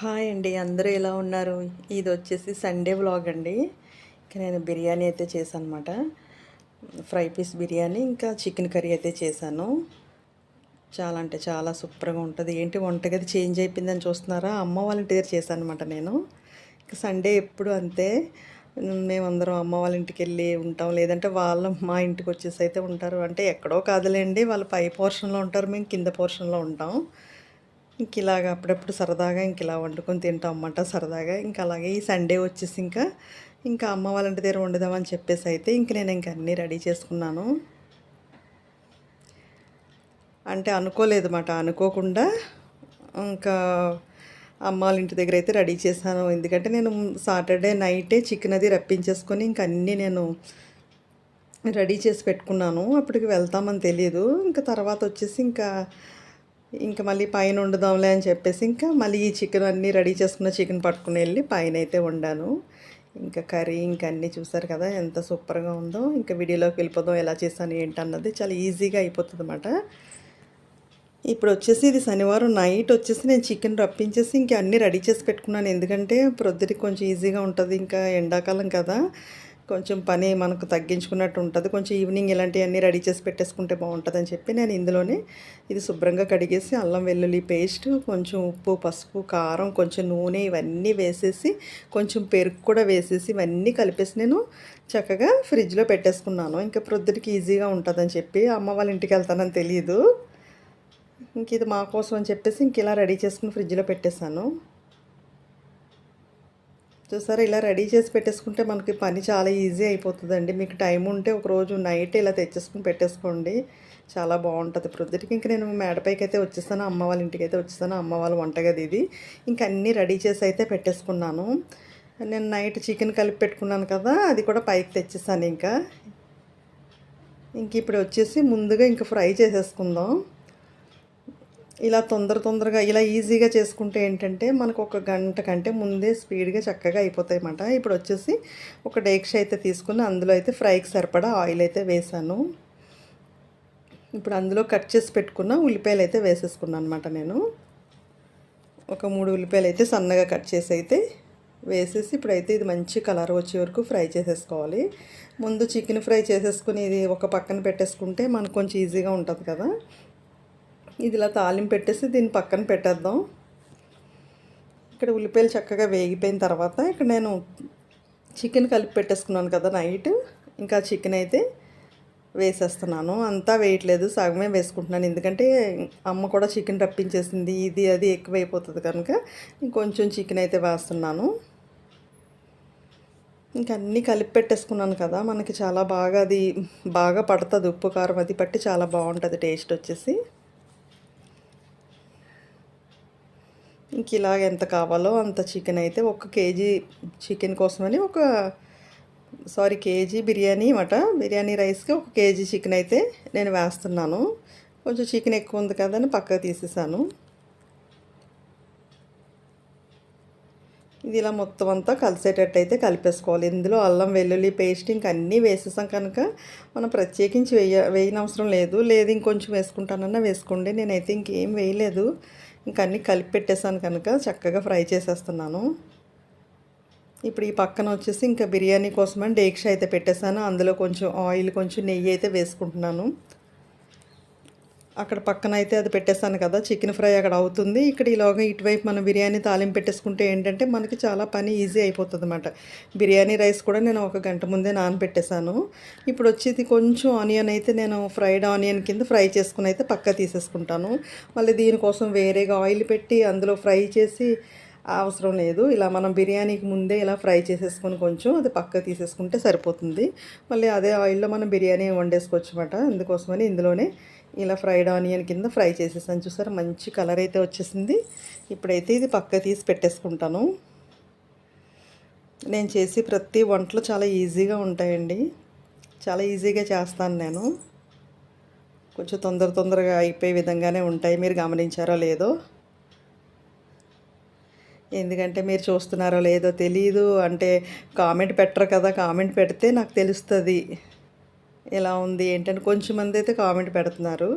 Hi అండి అందరూ ఎలా ఉన్నారు? ఇది వచ్చేసి సండే వ్లాగ్ అండి. ఇక నేను బిర్యానీ అయితే చేశాను అనమాట ఫ్రై పీస్ బిర్యానీ ఇంకా చికెన్ కర్రీ అయితే చేశాను. చాలా అంటే చాలా సూపర్గా ఉంటుంది. ఏంటి వంటగది చేంజ్ అయిపోయిందని చూస్తున్నారా? అమ్మ వాళ్ళ ఇంటి దగ్గర చేశాను అనమాట నేను. ఇంకా సండే ఎప్పుడు అంతే. మేమందరం అమ్మ వాళ్ళ ఇంటికి వెళ్ళి ఉంటాం. లేదంటే వాళ్ళు మా ఇంటికి వచ్చేసి అయితే ఉంటారు. అంటే ఎక్కడో కాదులేండి వాళ్ళు పై పోర్షన్లో ఉంటారు. మేము కింద పోర్షన్లో ఉంటాం. ఇంక ఇలాగ అప్పుడప్పుడు సరదాగా ఇంక ఇలా వండుకొని తింటాం అన్నమాట సరదాగా. ఇంకా అలాగే ఈ సండే వచ్చేసి ఇంకా ఇంకా అమ్మ వాళ్ళంటి దగ్గర వండుదామని చెప్పేసి అయితే ఇంక నేను ఇంక అన్నీ రెడీ చేసుకున్నాను. అంటే అనుకోలేదు మాట అనుకోకుండా ఇంకా అమ్మ వాళ్ళ ఇంటి దగ్గర అయితే రెడీ చేశాను. ఎందుకంటే నేను సాటర్డే నైటే చికెన్ అది రప్పించేసుకొని ఇంక అన్నీ నేను రెడీ చేసి పెట్టుకున్నాను. అప్పటికి వెళ్తామని తెలియదు ఇంకా తర్వాత వచ్చేసి ఇంకా ఇంకా మళ్ళీ పైన వండుదాంలే అని చెప్పేసి ఇంకా మళ్ళీ ఈ చికెన్ అన్నీ రెడీ చేసుకున్న చికెన్ పట్టుకుని వెళ్ళి పైన అయితే వండాను. ఇంకా కర్రీ ఇంకా అన్నీ చూసారు కదా ఎంత సూపర్గా ఉందో. ఇంకా వీడియోలోకి వెళ్ళిపోదాం ఎలా చేశాను ఏంటన్నది చాలా ఈజీగా అయిపోతుంది అన్నమాట ఇప్పుడు వచ్చేసి ఇది శనివారం నైట్ వచ్చేసి నేను చికెన్ రప్పించేసి ఇంకా అన్నీ రెడీ చేసి పెట్టుకున్నాను. ఎందుకంటే ప్రొద్దుటికి కొంచెం ఈజీగా ఉంటుంది ఇంకా ఎండాకాలం కదా. కొంచెం పని మనకు తగ్గించుకున్నట్టు ఉంటుంది. కొంచెం ఈవినింగ్ ఇలాంటివన్నీ రెడీ చేసి పెట్టేసుకుంటే బాగుంటుందని చెప్పి నేను ఇందులోనే ఇది శుభ్రంగా కడిగేసి అల్లం వెల్లుల్లి పేస్ట్ కొంచెం ఉప్పు పసుపు కారం కొంచెం నూనె ఇవన్నీ వేసేసి కొంచెం పెరుగు కూడా వేసేసి ఇవన్నీ కలిపేసి నేను చక్కగా ఫ్రిడ్జ్లో పెట్టేసుకున్నాను. ఇంకా ప్రొద్దుటికి ఈజీగా ఉంటుందని చెప్పి అమ్మ వాళ్ళ ఇంటికి వెళ్తానని తెలియదు ఇంక ఇది మా కోసం అని చెప్పేసి ఇంక ఇలా రెడీ చేసుకుని ఫ్రిడ్జ్లో పెట్టేశాను. చూసారా ఇలా రెడీ చేసి పెట్టేసుకుంటే మనకి పని చాలా ఈజీ అయిపోతుందండి. మీకు టైం ఉంటే ఒక రోజు నైట్ ఇలా తెచ్చేసుకుని పెట్టేసుకోండి. చాలా బాగుంటుంది ప్రొద్దుటికి. ఇంక నేను మేడపైకి అయితే వచ్చేస్తాను అమ్మ వాళ్ళ ఇంటికి అయితే వచ్చేస్తాను అమ్మ వాళ్ళ వంటగది ఇది. ఇంక అన్నీ రెడీ చేసి అయితే పెట్టేసుకున్నాను. నేను నైట్ చికెన్ కలిపి పెట్టుకున్నాను కదా అది కూడా పైకి తెచ్చేసాను ఇంకా. ఇంక ఇప్పుడు వచ్చేసి ముందుగా ఇంకా ఫ్రై చేసేసుకుందాం. ఇలా తొందర తొందరగా ఇలా ఈజీగా చేసుకుంటే ఏంటంటే మనకు ఒక గంట కంటే ముందే స్పీడ్గా చక్కగా అయిపోతాయి అన్నమాట ఇప్పుడు వచ్చేసి ఒక డేక్ష అయితే తీసుకుని అందులో అయితే ఫ్రైకి సరిపడా ఆయిల్ అయితే వేసాను. ఇప్పుడు అందులో కట్ చేసి పెట్టుకున్న ఉల్లిపాయలు అయితే వేసేసుకున్నాను అనమాట నేను. ఒక మూడు ఉల్లిపాయలు అయితే సన్నగా కట్ చేసి అయితే వేసేసి ఇప్పుడైతే ఇది మంచి కలర్ వచ్చే వరకు ఫ్రై చేసేసుకోవాలి. ముందు చికెన్ ఫ్రై చేసేసుకుని ఇది ఒక పక్కన పెట్టేసుకుంటే మనకు కొంచెం ఈజీగా ఉంటుంది కదా. ఇది ఇలా తాలింపు పెట్టేసి దీన్ని పక్కన పెట్టేద్దాం. ఇక్కడ ఉల్లిపాయలు చక్కగా వేగిపోయిన తర్వాత ఇక్కడ నేను చికెన్ కలిపి పెట్టేసుకున్నాను కదా నైట్. ఇంకా చికెన్ అయితే వేసేస్తున్నాను. అంతా వేయట్లేదు సగమే వేసుకుంటున్నాను. ఎందుకంటే అమ్మ కూడా చికెన్ రప్పించేసింది ఇది అది ఎక్కువైపోతుంది కనుక ఇంకొంచెం చికెన్ అయితే వేస్తున్నాను. ఇంకా అన్నీ కలిపి పెట్టేసుకున్నాను కదా మనకి చాలా బాగా అది బాగా పడుతుంది. ఉప్పు కారం అది పట్టి చాలా బాగుంటుంది టేస్ట్ వచ్చేసి. ఇంక ఇలాగ ఎంత కావాలో అంత చికెన్ అయితే ఒక కేజీ చికెన్ కోసమని ఒక సారీ కేజీ బిర్యానీ అన్నమాట. బిర్యానీ రైస్కి ఒక కేజీ చికెన్ అయితే నేను వేస్తున్నాను. కొంచెం చికెన్ ఎక్కువ ఉంది కదని పక్కకు తీసేసాను. ఇది ఇలా మొత్తం అంతా కలిసేటట్టు అయితే కలిపేసుకోవాలి. ఇందులో అల్లం వెల్లుల్లి పేస్ట్ ఇంక అన్నీ వేసేసాం కనుక మనం ప్రత్యేకించి వేయ వేయనవసరం లేదు. లేదు ఇంకొంచెం వేసుకుంటానన్నా వేసుకోండి. నేనైతే ఇంకేం వేయలేదు. ఇంకా అన్నీ కలిపి పెట్టేసాను కనుక చక్కగా ఫ్రై చేసేస్తున్నాను. ఇప్పుడు ఈ పక్కన వచ్చేసి ఇంకా బిర్యానీ కోసమని డేక్ష అయితే పెట్టేశాను. అందులో కొంచెం ఆయిల్ కొంచెం నెయ్యి అయితే వేసుకుంటున్నాను. అక్కడ పక్కన అయితే అది పెట్టేస్తాను కదా చికెన్ ఫ్రై అక్కడ అవుతుంది. ఇక్కడ ఈలోగా ఇటువైపు మనం బిర్యానీ తాలింపు పెట్టేసుకుంటే ఏంటంటే మనకి చాలా పని ఈజీ అయిపోతుంది అనమాట బిర్యానీ రైస్ కూడా నేను ఒక గంట ముందే నానబెట్టేశాను. ఇప్పుడు వచ్చేది కొంచెం ఆనియన్ అయితే నేను ఫ్రైడ్ ఆనియన్ కింద ఫ్రై చేసుకుని అయితే పక్క తీసేసుకుంటాను. మళ్ళీ దీనికోసం వేరేగా ఆయిల్ పెట్టి అందులో ఫ్రై చేసి అవసరం లేదు. ఇలా మనం బిర్యానీకి ముందే ఇలా ఫ్రై చేసేసుకొని కొంచెం అది పక్క తీసేసుకుంటే సరిపోతుంది. మళ్ళీ అదే ఆయిల్లో మనం బిర్యానీ వండేసుకోవచ్చు అనమాట అందుకోసమని ఇందులోనే ఇలా ఫ్రైడ్ ఆనియన్ కింద ఫ్రై చేసేసాను. చూసారా? మంచి కలర్ అయితే వచ్చేసింది. ఇప్పుడైతే ఇది పక్క తీసి పెట్టేసుకుంటాను. నేను చేసి ప్రతి వంటలు చాలా ఈజీగా ఉంటాయండి. చాలా ఈజీగా చేస్తాను నేను. కొంచెం తొందర తొందరగా అయిపోయే విధంగానే ఉంటాయి. మీరు గమనించారో లేదో. ఎందుకంటే మీరు చూస్తున్నారో లేదో తెలీదు. అంటే కామెంట్ పెట్టరు కదా. కామెంట్ పెడితే నాకు తెలుస్తుంది. ఎలా ఉంది ఏంటంటే కొంచెం మంది అయితే కామెంట్ పెడుతున్నారు.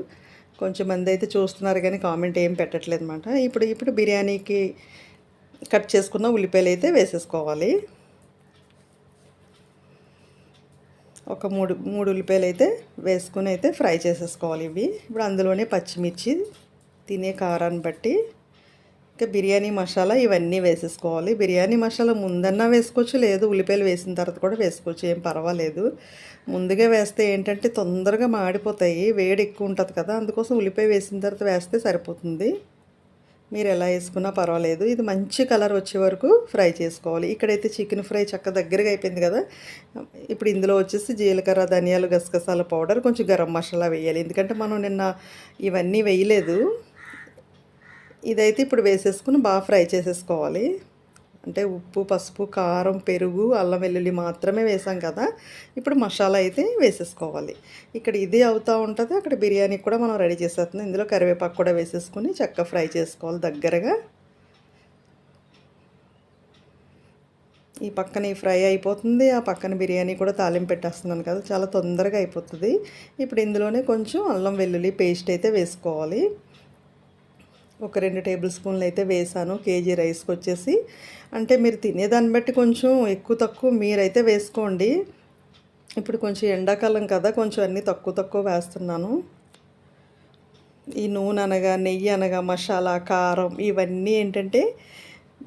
కొంచెం మంది అయితే చూస్తున్నారు కానీ కామెంట్ ఏం పెట్టట్లేదు అనమాట ఇప్పుడు ఇప్పుడు బిర్యానీకి కట్ చేసుకున్న ఉల్లిపాయలు అయితే వేసేసుకోవాలి. ఒక మూడు మూడు ఉల్లిపాయలు అయితే వేసుకుని అయితే ఫ్రై చేసేసుకోవాలి ఇవి. ఇప్పుడు అందులోనే పచ్చిమిర్చి తినే కారాన్ని బట్టి ఇంకా బిర్యానీ మసాలా ఇవన్నీ వేసేసుకోవాలి. బిర్యానీ మసాలా ముందన్నా వేసుకోవచ్చు లేదు ఉల్లిపాయలు వేసిన తర్వాత కూడా వేసుకోవచ్చు ఏం పర్వాలేదు. ముందుగా వేస్తే ఏంటంటే తొందరగా మాడిపోతాయి వేడి ఎక్కువ ఉంటుంది కదా అందుకోసం ఉల్లిపాయ వేసిన తర్వాత వేస్తే సరిపోతుంది. మీరు ఎలా వేసుకున్నా పర్వాలేదు. ఇది మంచి కలర్ వచ్చే వరకు ఫ్రై చేసుకోవాలి. ఇక్కడైతే చికెన్ ఫ్రై చక్క దగ్గరగా అయిపోయింది కదా ఇప్పుడు ఇందులో వచ్చేసి జీలకర్ర ధనియాలు గసగసాల పౌడర్ కొంచెం గరం మసాలా వేయాలి. ఎందుకంటే మనం నిన్న ఇవన్నీ వేయలేదు. ఇదైతే ఇప్పుడు వేసేసుకుని బాగా ఫ్రై చేసేసుకోవాలి. అంటే ఉప్పు పసుపు కారం పెరుగు అల్లం వెల్లుల్లి మాత్రమే వేసాం కదా. ఇప్పుడు మసాలా అయితే వేసేసుకోవాలి. ఇక్కడ ఇది అవుతూ ఉంటుంది. అక్కడ బిర్యానీ కూడా మనం రెడీ చేసేస్తున్నాం. ఇందులో కరివేపాకు కూడా వేసేసుకుని చక్కగా ఫ్రై చేసుకోవాలి దగ్గరగా. ఈ పక్కన ఈ ఫ్రై అయిపోతుంది. ఆ పక్కన బిర్యానీ కూడా తాలింపు పెట్టేస్తున్నాను కదా. చాలా తొందరగా అయిపోతుంది. ఇప్పుడు ఇందులోనే కొంచెం అల్లం వెల్లుల్లి పేస్ట్ అయితే వేసుకోవాలి. ఒక రెండు టేబుల్ స్పూన్లు అయితే వేసాను కేజీ రైస్కి వచ్చేసి. అంటే మీరు తినేదాన్ని బట్టి కొంచెం ఎక్కువ తక్కువ మీరైతే వేసుకోండి. ఇప్పుడు కొంచెం ఎండాకాలం కదా కొంచెం అన్నీ తక్కువ తక్కువ వేస్తున్నాను. ఈ నూనె అనగా నెయ్యి అనగా మసాలా కారం ఇవన్నీ ఏంటంటే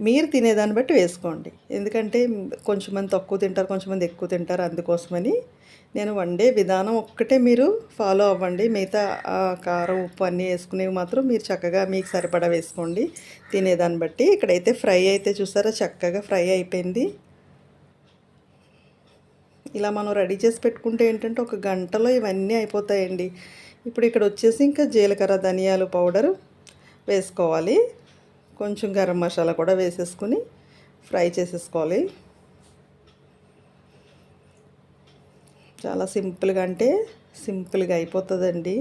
మీరు తినేదాన్ని బట్టి వేసుకోండి. ఎందుకంటే కొంచెం మంది తక్కువ తింటారు కొంచెం మంది ఎక్కువ తింటారు అందుకోసమని. నేను వండే విధానం ఒక్కటే మీరు ఫాలో అవ్వండి. మిగతా కారం ఉప్పు అన్నీ వేసుకునేవి మాత్రం మీరు చక్కగా మీకు సరిపడా వేసుకోండి. తినేదాన్ని బట్టి. ఇక్కడైతే ఫ్రై అయితే చూసారా? చక్కగా ఫ్రై అయిపోయింది. ఇలా మనం రెడీ చేసి పెట్టుకుంటే ఏంటంటే ఒక గంటలో ఇవన్నీ అయిపోతాయండి. ఇప్పుడు ఇక్కడ వచ్చేసి ఇంకా జీలకర్ర ధనియాలు పౌడర్ వేసుకోవాలి. కొంచెం గరం మసాలా కూడా వేసేసుకుని ఫ్రై చేసేసుకోవాలి. చాలా సింపుల్గా అంటే సింపుల్గా అయిపోతుందండి.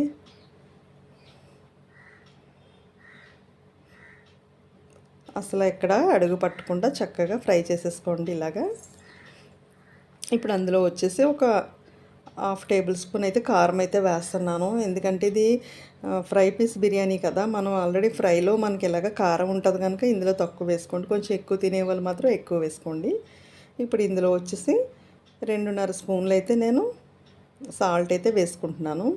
అసలు ఎక్కడ అడుగు పట్టకుండా చక్కగా ఫ్రై చేసేసుకోండి ఇలాగా. ఇప్పుడు అందులో వచ్చేసి ఒక హాఫ్ టేబుల్ స్పూన్ అయితే కారం అయితే వేస్తున్నాను. ఎందుకంటే ఇది ఫ్రై పీస్ బిర్యానీ కదా మనం ఆల్రెడీ ఫ్రైలో మనకి ఇలాగ కారం ఉంటుంది కనుక ఇందులో తక్కువ వేసుకోండి. కొంచెం ఎక్కువ తినే వాళ్ళు మాత్రం ఎక్కువ వేసుకోండి. ఇప్పుడు ఇందులో వచ్చేసి రెండున్నర స్పూన్లు అయితే నేను సాల్ట్ అయితే వేసుకుంటున్నాను.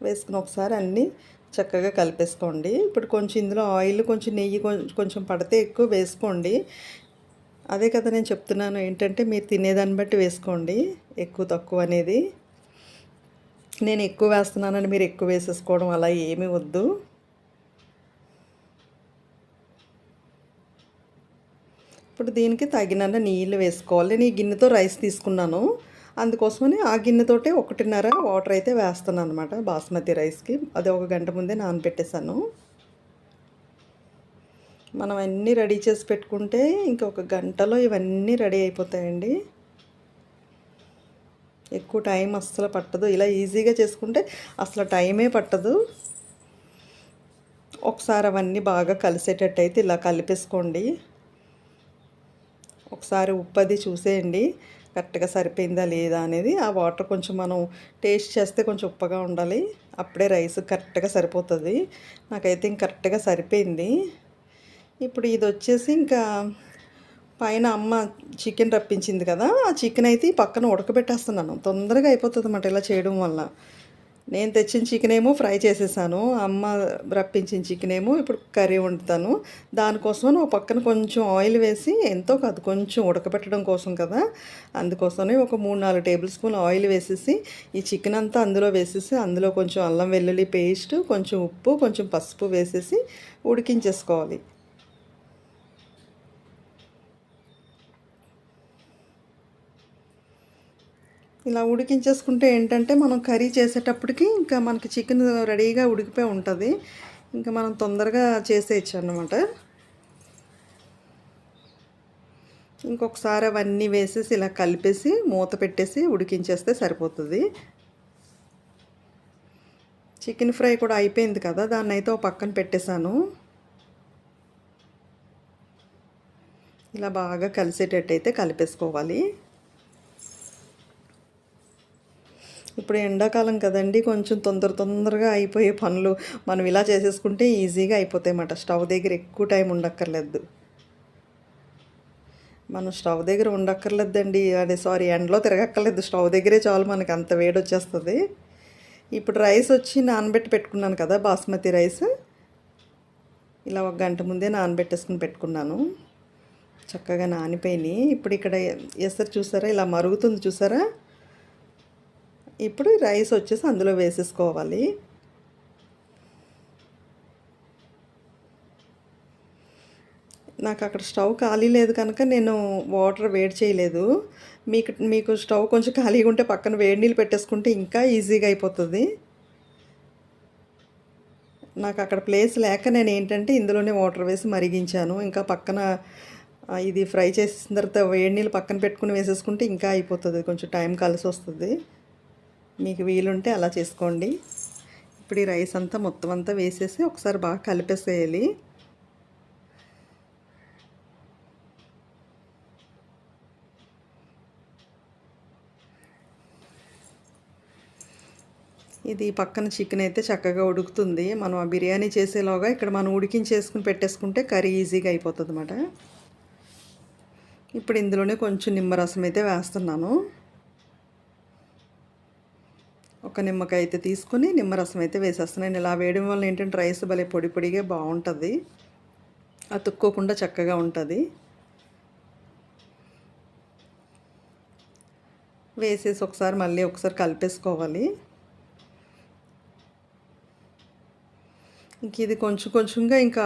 వేసుకుని ఒకసారి అన్నీ చక్కగా కలిపేసుకోండి. ఇప్పుడు కొంచెం ఇందులో ఆయిల్ కొంచెం నెయ్యి కొంచెం పడితే ఎక్కువ వేసుకోండి. అదే కదా నేను చెప్తున్నాను ఏంటంటే మీరు తినేదాన్ని బట్టి వేసుకోండి ఎక్కువ తక్కువ అనేది. నేను ఎక్కువ వేస్తున్నానని మీరు ఎక్కువ వేసేసుకోవడం అలా ఏమీ వద్దు. ఇప్పుడు దీనికి తగినంత నీళ్ళు వేసుకోవాలి. నేను ఈ గిన్నెతో రైస్ తీసుకున్నాను. అందుకోసమని ఆ గిన్నెతోటే ఒకటిన్నర వాటర్ అయితే వేస్తాను అనమాట బాస్మతి రైస్కి. అది ఒక గంట ముందే నానబెట్టేశాను. మనం అన్నీ రెడీ చేసి పెట్టుకుంటే ఇంకొక గంటలో ఇవన్నీ రెడీ అయిపోతాయండి. ఎక్కువ టైం అస్సలు పట్టదు. ఇలా ఈజీగా చేసుకుంటే అసలు టైమే పట్టదు. ఒకసారి అవన్నీ బాగా కలిసేటట్టు అయితే ఇలా కలిపేసుకోండి. ఒకసారి ఉప్పు అది చూసేయండి. కరెక్ట్గా సరిపోయిందా లేదా అనేది ఆ వాటర్ కొంచెం మనం టేస్ట్ చేస్తే కొంచెం ఉప్పగా ఉండాలి. అప్పుడే రైస్ కరెక్ట్గా సరిపోతుంది. నాకైతే ఇంక కరెక్ట్గా సరిపోయింది. ఇప్పుడు ఇది వచ్చేసి ఇంకా పైన అమ్మ చికెన్ రప్పించింది కదా ఆ చికెన్ అయితే పక్కన ఉడకబెట్టేస్తున్నాను. తొందరగా అయిపోతుంది అన్నమాట ఇలా చేయడం వల్ల. నేను తెచ్చిన చికెన్ ఏమో ఫ్రై చేసేసాను అమ్మ రప్పించిన చికెన్ ఏమో ఇప్పుడు కర్రీ వండుతాను. దానికోసం ఒక పక్కన కొంచెం ఆయిల్ వేసి ఎంతో కాదు కొంచెం ఉడకబెట్టడం కోసం కదా. అందుకోసమే ఒక మూడు నాలుగు టేబుల్ స్పూన్ ఆయిల్ వేసేసి ఈ చికెన్ అంతా అందులో వేసేసి అందులో కొంచెం అల్లం వెల్లుల్లి పేస్ట్ కొంచెం ఉప్పు కొంచెం పసుపు వేసేసి ఉడికించేసుకోవాలి. ఇలా ఉడికించేసుకుంటే ఏంటంటే మనం కర్రీ చేసేటప్పటికి ఇంకా మనకి చికెన్ రెడీగా ఉడికిపోయి ఉంటుంది. ఇంకా మనం తొందరగా చేసేయచ్చు అన్నమాట. ఇంకొకసారి అవన్నీ వేసేసి ఇలా కలిపేసి మూత పెట్టేసి ఉడికించేస్తే సరిపోతుంది. చికెన్ ఫ్రై కూడా అయిపోయింది కదా దాన్ని అయితే ఒక పక్కన పెట్టేశాను. ఇలా బాగా కలిసేటట్టు అయితే కలిపేసుకోవాలి. ఇప్పుడు ఎండాకాలం కదండి కొంచెం తొందర తొందరగా అయిపోయే పనులు మనం ఇలా చేసేసుకుంటే ఈజీగా అయిపోతాయి అన్నమాట. స్టవ్ దగ్గర ఎక్కువ టైం ఉండక్కర్లేదు. మనం స్టవ్ దగ్గర ఉండక్కర్లేదండి. అదే సారీ ఎండలో తిరగక్కర్లేదు. స్టవ్ దగ్గరే చాలు మనకి అంత వేడి వచ్చేస్తుంది ఇప్పుడు రైస్ వచ్చి నానబెట్టి పెట్టుకున్నాను కదా బాస్మతి రైస్. ఇలా ఒక గంట ముందే నానబెట్టేసుకుని పెట్టుకున్నాను. చక్కగా నానిపోయినాయి. ఇప్పుడు ఇక్కడ ఎసరు చూసారా? ఇలా మరుగుతుంది చూసారా? ఇప్పుడు రైస్ వచ్చేసి అందులో వేసేసుకోవాలి. నాకు అక్కడ స్టవ్ ఖాళీ లేదు కనుక నేను వాటర్ వేడి చేయలేదు. మీకు మీకు స్టవ్ కొంచెం ఖాళీగా ఉంటే పక్కన వేడి నీళ్ళు పెట్టేసుకుంటే ఇంకా ఈజీగా అయిపోతుంది. నాకు అక్కడ ప్లేస్ లేక నేను ఏంటంటే ఇందులోనే వాటర్ వేసి మరిగించాను. ఇంకా పక్కన ఇది ఫ్రై చేసిన తర్వాత వేడి నీళ్ళు పక్కన పెట్టుకుని వేసేసుకుంటే ఇంకా అయిపోతుంది. కొంచెం టైం కలిసి వస్తుంది. మీకు వీలుంటే అలా చేసుకోండి. ఇప్పుడు ఈ రైస్ అంతా మొత్తం అంతా వేసేసి ఒకసారి బాగా కలిపేసేయాలి. ఇది పక్కన చికెన్ అయితే చక్కగా ఉడుకుతుంది. మనం ఆ బిర్యానీ చేసేలోగా ఇక్కడ మనం ఉడికించేసుకుని పెట్టేసుకుంటే కర్రీ ఈజీగా అయిపోతుంది అన్నమాట ఇప్పుడు ఇందులోనే కొంచెం నిమ్మరసం అయితే వేస్తున్నాను. ఒక నిమ్మకాయ అయితే తీసుకుని నిమ్మరసం అయితే వేసేస్తున్నాను ఇలా వేయడం వల్ల ఏంటంటే రైస్ భలే పొడి పొడిగా బాగుంటుంది. అతుక్కోకుండా చక్కగా ఉంటుంది. వేసేసి ఒకసారి మళ్ళీ ఒకసారి కలిపేసుకోవాలి. ఇంక ఇది కొంచెం కొంచెంగా ఇంకా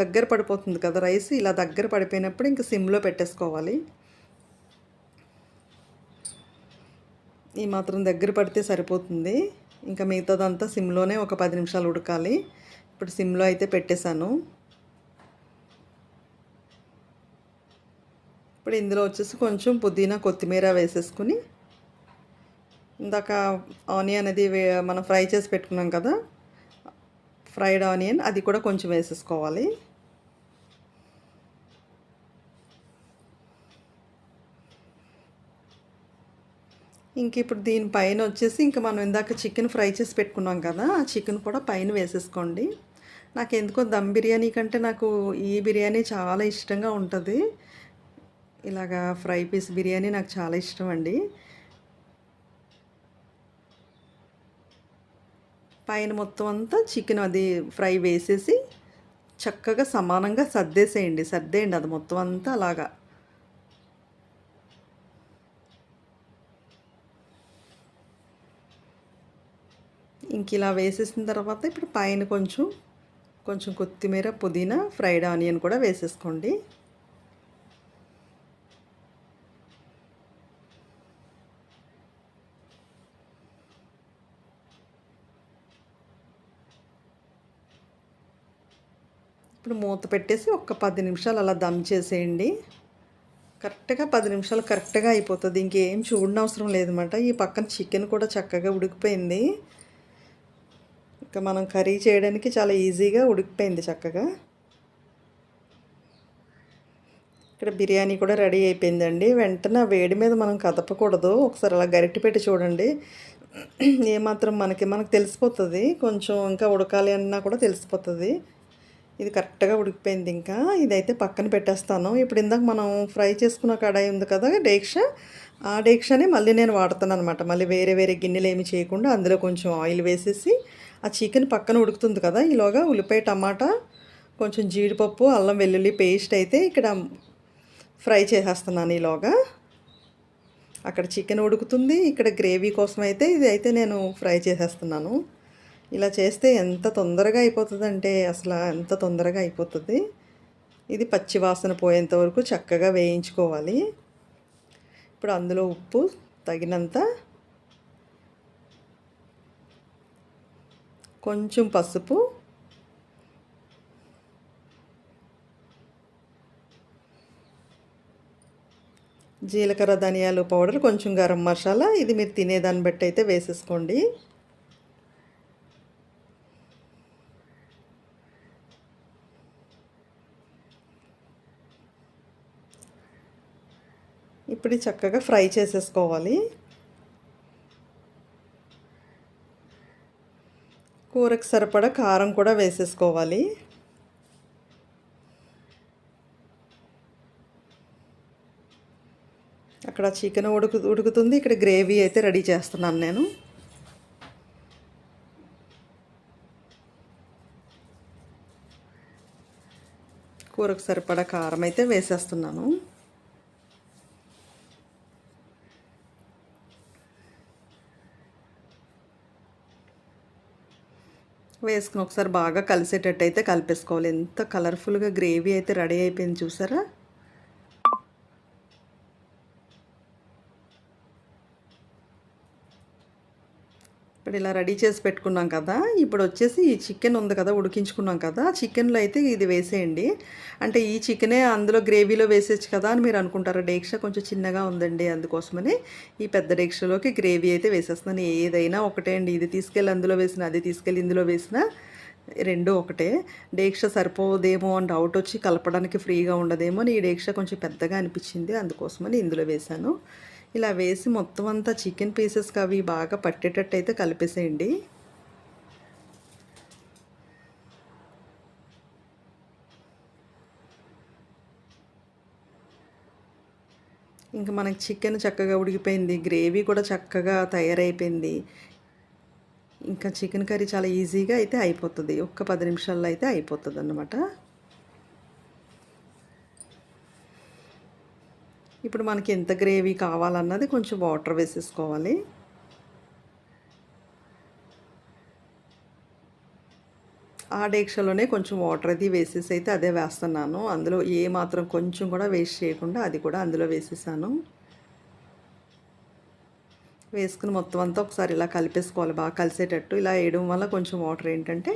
దగ్గర పడిపోతుంది కదా రైస్. ఇలా దగ్గర పడిపోయినప్పుడు ఇంకా సిమ్లో పెట్టేసుకోవాలి. ఈ మాత్రం దగ్గర పడితే సరిపోతుంది. ఇంకా మిగతాదంతా సిమ్లోనే ఒక పది నిమిషాలు ఉడకాలి. ఇప్పుడు సిమ్లో అయితే పెట్టేశాను. ఇప్పుడు ఇందులో వచ్చేసి కొంచెం పుదీనా కొత్తిమీర వేసేసుకుని ఇందాక ఆనియన్ అది మనం ఫ్రై చేసి పెట్టుకున్నాం కదా ఫ్రైడ్ ఆనియన్ అది కూడా కొంచెం వేసేసుకోవాలి. ఇంక ఇప్పుడు దీనిపైన వచ్చేసి ఇంకా మనం ఇందాక చికెన్ ఫ్రై చేసి పెట్టుకున్నాం కదా ఆ చికెన్ కూడా పైన వేసేసుకోండి. నాకు ఎందుకో దమ్ బిర్యానీ కంటే నాకు ఈ బిర్యానీ చాలా ఇష్టంగా ఉంటుంది. ఇలాగా ఫ్రై పీస్ బిర్యానీ నాకు చాలా ఇష్టం అండి. పైన మొత్తం అంతా చికెన్ అది ఫ్రై వేసేసి చక్కగా సమానంగా సర్దేసేయండి సర్దేయండి. అది మొత్తం అంతా అలాగా ఇంక ఇలా వేసేసిన తర్వాత ఇప్పుడు పైన కొంచెం కొంచెం కొత్తిమీర పుదీనా ఫ్రైడ్ ఆనియన్ కూడా వేసేసుకోండి. ఇప్పుడు మూత పెట్టేసి ఒక పది నిమిషాలు అలా దమ్ చేసేయండి. కరెక్ట్గా పది నిమిషాలు కరెక్ట్గా అయిపోతుంది. ఇంకేం చూడనవసరం లేదన్నమాట. ఈ పక్కన చికెన్ కూడా చక్కగా ఉడికిపోయింది. ఇంకా మనం కర్రీ చేయడానికి చాలా ఈజీగా ఉడికిపోయింది చక్కగా. ఇక్కడ బిర్యానీ కూడా రెడీ అయిపోయిందండి. వెంటనే వేడి మీద మనం కదపకూడదు. ఒకసారి అలా గరిటె పెట్టి చూడండి. ఏమాత్రం మనకి మనకు తెలిసిపోతుంది. కొంచెం ఇంకా ఉడకాలి అన్నా కూడా తెలిసిపోతుంది. ఇది కరెక్ట్గా ఉడికిపోయింది ఇంకా. ఇదైతే పక్కన పెట్టేస్తాను. ఇప్పుడు ఇందాక మనం ఫ్రై చేసుకున్న కడాయి ఉంది కదా డేక్ష. ఆ డేక్షనే మళ్ళీ నేను వాడుతాను అనమాట మళ్ళీ వేరే వేరే గిన్నెలు ఏమి చేయకుండా అందులో కొంచెం ఆయిల్ వేసేసి ఆ చికెన్ పక్కన ఉడుకుతుంది కదా ఈలోగా ఉల్లిపాయ టమాటా కొంచెం జీడిపప్పు అల్లం వెల్లుల్లి పేస్ట్ అయితే ఇక్కడ ఫ్రై చేసేస్తున్నాను ఈలోగా. అక్కడ చికెన్ ఉడుకుతుంది ఇక్కడ గ్రేవీ కోసం అయితే ఇది అయితే నేను ఫ్రై చేసేస్తున్నాను. ఇలా చేస్తే ఎంత తొందరగా అయిపోతుందంటే అసలు ఎంత తొందరగా అయిపోతుంది. ఇది పచ్చి వాసన పోయేంత వరకు చక్కగా వేయించుకోవాలి. ఇప్పుడు అందులో ఉప్పు తగినంత కొంచెం పసుపు జీలకర్ర ధనియాలు పౌడర్ కొంచెం గరం మసాలా. ఇది మీరు తినేదాన్ని బట్టి అయితే వేసేసుకోండి. ఇప్పుడు చక్కగా ఫ్రై చేసేసుకోవాలి. కూరకు సరిపడా కారం కూడా వేసేసుకోవాలి. అక్కడ చికెన్ ఉడుకు ఉడుకుతుంది. ఇక్కడ గ్రేవీ అయితే రెడీ చేస్తున్నాను నేను. కూరకు సరిపడా కారం అయితే వేసేస్తున్నాను. వేసుకుని ఒకసారి బాగా కలిసేటట్టు అయితే కలిపేసుకోవాలి. ఎంత కలర్ఫుల్గా గ్రేవీ అయితే రెడీ అయిపోయింది చూసారా? ఇక్కడ ఇలా రెడీ చేసి పెట్టుకున్నాం కదా. ఇప్పుడు వచ్చేసి ఈ చికెన్ ఉంది కదా ఉడికించుకున్నాం కదా. చికెన్లో అయితే ఇది వేసేయండి. అంటే ఈ చికెనే అందులో గ్రేవీలో వేసేయచ్చు కదా అని మీరు అనుకుంటారు. డేక్ష కొంచెం చిన్నగా ఉందండి అందుకోసమని ఈ పెద్ద డేక్షలోకి గ్రేవీ అయితే వేసేస్తున్నాను. ఏదైనా ఒకటే అండి. ఇది తీసుకెళ్ళి అందులో వేసిన అది తీసుకెళ్ళి ఇందులో వేసిన రెండు ఒకటే. డేక్ష సరిపోదేమో అని డౌట్ వచ్చి కలపడానికి ఫ్రీగా ఉండదేమో అని ఈ డేక్ష కొంచెం పెద్దగా అనిపించింది అందుకోసమని ఇందులో వేశాను. ఇలా వేసి మొత్తం అంతా చికెన్ పీసెస్కి అవి బాగా పట్టేటట్టు అయితే కలిపేసేయండి. ఇంకా మనకి చికెన్ చక్కగా ఉడికిపోయింది గ్రేవీ కూడా చక్కగా తయారైపోయింది. ఇంకా చికెన్ కర్రీ చాలా ఈజీగా అయితే అయిపోతుంది ఒక్క పది నిమిషాల్లో అయితే అయిపోతుంది అన్నమాట ఇప్పుడు మనకి ఎంత గ్రేవీ కావాలన్నది కొంచెం వాటర్ వేసేసుకోవాలి. ఆ డేక్షలోనే కొంచెం వాటర్ అది వేసేసి అయితే అదే వేస్తున్నాను. అందులో ఏ మాత్రం కొంచెం కూడా వేస్ట్ చేయకుండా అది కూడా అందులో వేసేసాను. వేసుకుని మొత్తం అంతా ఒకసారి ఇలా కలిపేసుకోవాలి బాగా కలిసేటట్టు. ఇలా వేయడం వల్ల కొంచెం వాటర్ ఏంటంటే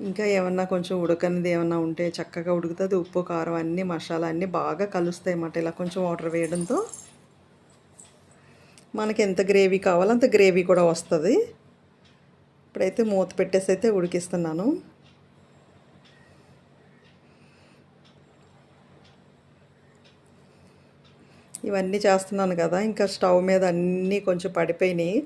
ఇంకా ఏమన్నా కొంచెం ఉడకనిది ఏమన్నా ఉంటే చక్కగా ఉడుకుతుంది. ఉప్పు కారం అన్నీ మసాలా అన్నీ బాగా కలుస్తాయి అన్నమాట. ఇలా కొంచెం వాటర్ వేయడంతో మనకి ఎంత గ్రేవీ కావాలో అంత గ్రేవీ కూడా వస్తుంది. ఇప్పుడైతే మూత పెట్టేసి అయితే ఉడికిస్తున్నాను. ఇవన్నీ చేస్తున్నాను కదా. ఇంకా స్టవ్ మీద అన్నీ కొంచెం పడిపోయినాయి.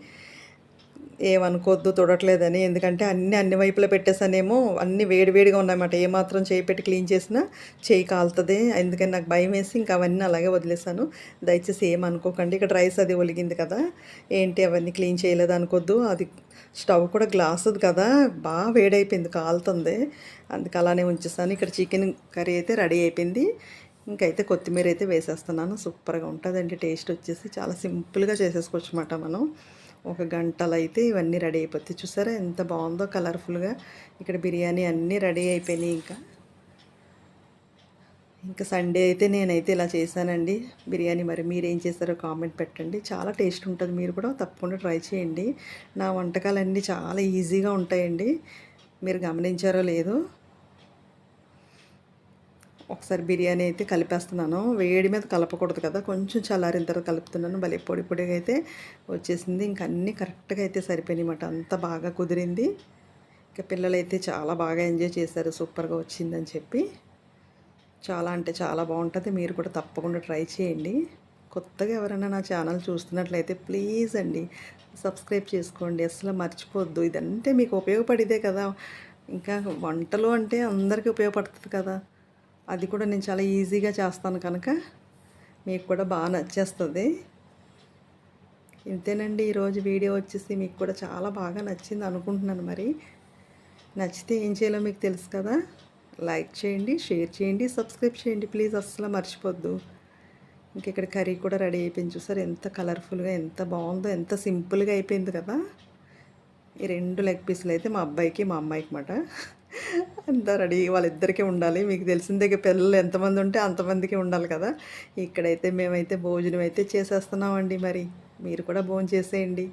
ఏమనుకోవద్దు తొడట్లేదని. ఎందుకంటే అన్ని అన్ని వైపులో పెట్టేసానేమో అన్ని వేడివేడిగా ఉన్నాయన్నమాట. ఏమాత్రం చేయి పెట్టి క్లీన్ చేసినా చేయి కాలుతుంది. ఎందుకని నాకు భయం వేసి ఇంకా అవన్నీ అలాగే వదిలేసాను దయచేసి ఏమనుకోకండి. ఇక్కడ రైస్ అది ఒలిగింది కదా. ఏంటి అవన్నీ క్లీన్ చేయలేదు అనుకోద్దు అది స్టవ్ కూడా గ్లాసుది కదా. బాగా వేడైపోయింది కాలుతుంది. అందుకు అలానే ఉంచేసాను ఇక్కడ చికెన్ కర్రీ అయితే రెడీ అయిపోయింది. ఇంకైతే కొత్తిమీర అయితే వేసేస్తున్నాను. సూపర్గా ఉంటుందండి. టేస్ట్ వచ్చేసి చాలా సింపుల్గా చేసేసుకోవచ్చు అన్నమాట మనం. ఒక గంటలు అయితే ఇవన్నీ రెడీ అయిపోతాయి. చూసారా ఎంత బాగుందో కలర్ఫుల్గా. ఇక్కడ బిర్యానీ అన్నీ రెడీ అయిపోయినాయి ఇంకా. ఇంకా సండే అయితే నేనైతే ఇలా చేశానండి. బిర్యానీ మరి మీరు ఏం చేస్తారో కామెంట్ పెట్టండి. చాలా టేస్ట్ ఉంటుంది. మీరు కూడా తప్పకుండా ట్రై చేయండి. నా వంటకాలన్నీ చాలా ఈజీగా ఉంటాయండి. మీరు గమనించారో లేదో ఒకసారి బిర్యానీ అయితే కలిపేస్తున్నాను. వేడి మీద కలపకూడదు కదా. కొంచెం చల్లారిన తర్వాత కలుపుతున్నాను. భలే పొడి పొడిగా అయితే వచ్చేసింది. ఇంక అన్నీ కరెక్ట్గా అయితే సరిపోయినాయి అంత బాగా కుదిరింది. ఇంకా పిల్లలైతే చాలా బాగా ఎంజాయ్ చేశారు. సూపర్గా వచ్చిందని చెప్పి. చాలా అంటే చాలా బాగుంటుంది. మీరు కూడా తప్పకుండా ట్రై చేయండి. కొత్తగా ఎవరైనా నా ఛానల్ చూస్తున్నట్లయితే ప్లీజ్ అండి సబ్స్క్రైబ్ చేసుకోండి. అసలు మర్చిపోద్దు. ఇదంటే మీకు ఉపయోగపడేదే కదా. ఇంకా వంటలు అంటే అందరికీ ఉపయోగపడుతుంది కదా. అది కూడా నేను చాలా ఈజీగా చేస్తాను కనుక మీకు కూడా బాగా నచ్చేస్తుంది. ఇంతేనండి ఈరోజు వీడియో వచ్చేసి మీకు కూడా చాలా బాగా నచ్చింది అనుకుంటున్నాను మరి. నచ్చితే ఏం చేయాలో మీకు తెలుసు కదా. లైక్ చేయండి షేర్ చేయండి సబ్స్క్రైబ్ చేయండి ప్లీజ్ అస్సలు మర్చిపోద్దు. ఇంక ఇక్కడ కర్రీ కూడా రెడీ అయిపోయింది చూసారు ఎంత కలర్ఫుల్గా ఎంత బాగుందో ఎంత సింపుల్గా అయిపోయింది కదా. ఈ రెండు లెగ్ పీసులు అయితే మా అబ్బాయికి మా అమ్మాయికి మాట. అంతా రెడీ. వాళ్ళిద్దరికీ ఉండాలి. మీకు తెలిసిందే పిల్లలు ఎంతమంది ఉంటే అంతమందికి ఉండాలి కదా. ఇక్కడైతే మేమైతే భోజనం అయితే చేసేస్తున్నామండి మరి. మీరు కూడా భోజనం చేసేయండి.